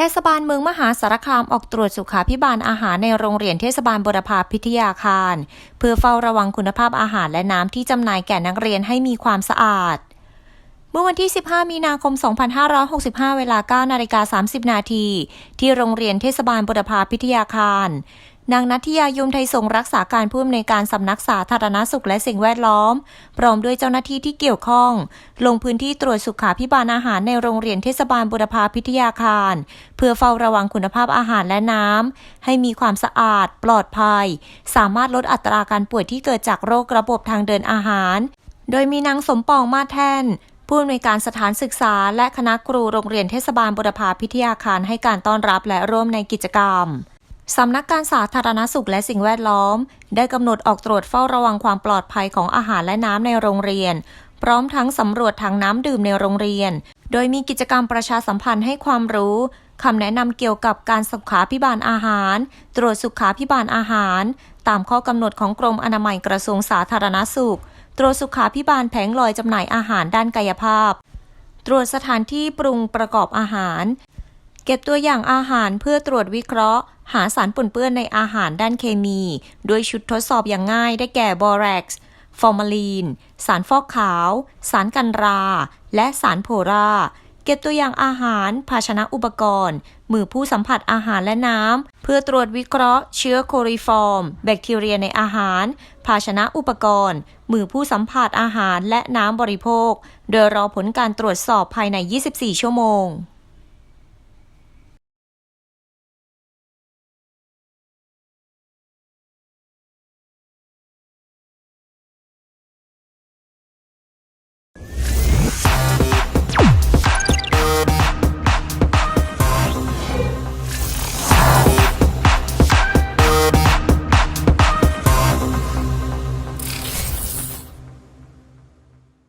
เทศบาลเมืองมหาสารคามออกตรวจสุขาพิบาลอาหารในโรงเรียนเทศบาลบุรพาพิทยาคาร เพื่อเฝ้าระวังคุณภาพอาหารและน้ำที่จำหน่ายแก่นักเรียนให้มีความสะอาดเมื่อวันที่ 15 มีนาคม 2565 เวลา 9 นาฬิกา 30 นาที ที่โรงเรียนเทศบาลบุรพาพิทยาคาร นางนัทยายุมไทยสงรักษาการผู้อำนวยการสำนักสาธารณสุขและสิ่งแวดล้อม พร้อมด้วยเจ้าหน้าที่ที่เกี่ยวข้อง ลงพื้นที่ตรวจสุขาพิบาลอาหารในโรงเรียนเทศบาลบุรพาพิทยาคาร เพื่อเฝ้าระวังคุณภาพอาหารและน้ำให้มีความสะอาด ปลอดภัย สามารถลดอัตราการป่วยที่เกิดจากโรคระบบทางเดินอาหาร โดยมีนางสมปองมาแท่นผู้อำนวยการสถานศึกษา และคณะครูโรงเรียนเทศบาลบุรพาพิทยาคารให้การต้อนรับและร่วมในกิจกรรม สำนักการสาธารณสุขและสิ่งแวดล้อม ได้กำหนดออกตรวจเฝ้าระวังความปลอดภัยของอาหารและน้ำในโรงเรียน พร้อมทั้งสำรวจถังน้ำดื่มในโรงเรียน โดยมีกิจกรรมประชาสัมพันธ์ให้ความรู้คำแนะนำเกี่ยวกับการสุขาพิบาลอาหาร ตรวจสุขาพิบาลอาหาร ตามข้อกำหนดของกรมอนามัยกระทรวงสาธารณสุข ตรวจสุขาพิบาลแผงลอยจำหน่ายอาหารด้านกายภาพ ตรวจสถานที่ปรุงประกอบอาหาร เก็บตัวอย่างอาหารเพื่อตรวจวิเคราะห์ หาสารปนเปื้อนในอาหารด้านเคมีโดยชุดทดสอบอย่างง่ายได้แก่บอแร็กซ์ฟอร์มาลีน สารฟอกขาว สารกันรา และสารโพรา เก็บตัวอย่างอาหาร ภาชนะอุปกรณ์ มือผู้สัมผัสอาหารและน้ำ เพื่อตรวจวิเคราะห์ เชื้อโคริฟอร์ม แบคทีเรียในอาหาร ภาชนะอุปกรณ์ มือผู้สัมผัสอาหารและน้ำบริโภค โดยรอผลการตรวจสอบภายใน 24 ชั่วโมง